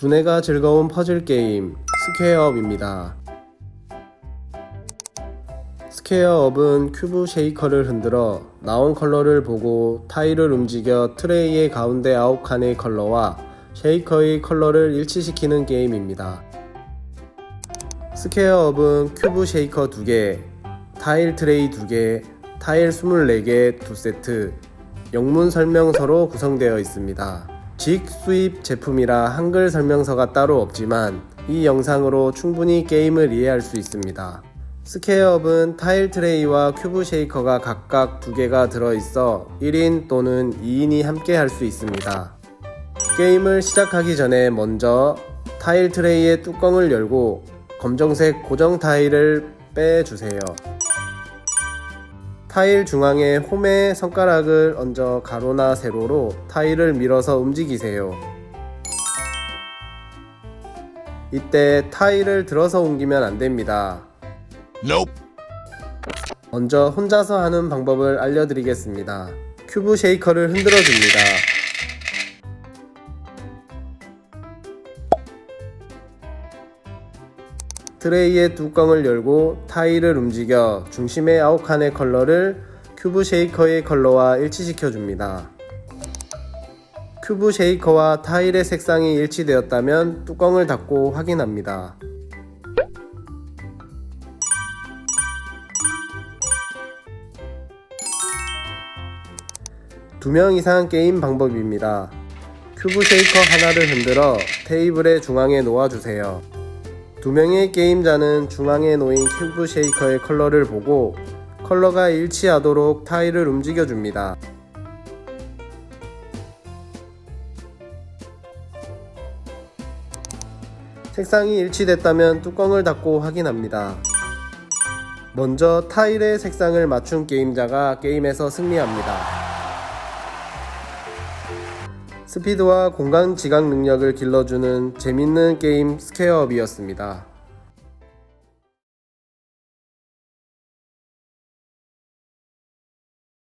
두뇌가 즐거운 퍼즐 게임 스퀘어업입니다. 스퀘어업은 큐브 쉐이커를 흔들어 나온 컬러를 보고 타일을 움직여 트레이의 가운데 9칸의 컬러와 쉐이커의 컬러를 일치시키는 게임입니다. 스퀘어업은 큐브 쉐이커 2개, 타일 트레이 2개, 타일 24개 2세트, 영문 설명서로 구성되어 있습니다. 직 수입 제품이라 한글 설명서가 따로 없지만 이 영상으로 충분히 게임을 이해할 수 있습니다. 스퀘어업은 타일 트레이와 큐브 쉐이커가 각각 두 개가 들어있어 1인 또는 2인이 함께 할 수 있습니다. 게임을 시작하기 전에 먼저 타일 트레이의 뚜껑을 열고 검정색 고정 타일을 빼주세요. 타일 중앙에 홈에 손가락을 얹어 가로나 세로로 타일을 밀어서 움직이세요. 이때 타일을 들어서 옮기면 안 됩니다. Nope. 먼저 혼자서 하는 방법을 알려드리겠습니다. 큐브 쉐이커를 흔들어 줍니다. 트레이의 뚜껑을 열고 타일을 움직여 중심의 9칸의 컬러를 큐브 쉐이커의 컬러와 일치시켜 줍니다. 큐브 쉐이커와 타일의 색상이 일치되었다면 뚜껑을 닫고 확인합니다. 두 명 이상 게임 방법입니다. 큐브 쉐이커 하나를 흔들어 테이블의 중앙에 놓아주세요. 두 명의 게임자는 중앙에 놓인 큐브 쉐이커의 컬러를 보고 컬러가 일치하도록 타일을 움직여 줍니다. 색상이 일치됐다면 뚜껑을 닫고 확인합니다. 먼저 타일의 색상을 맞춘 게임자가 게임에서 승리합니다. 스피드와 공간 지각 능력을 길러주는 재밌는 게임 스퀘어업이었습니다.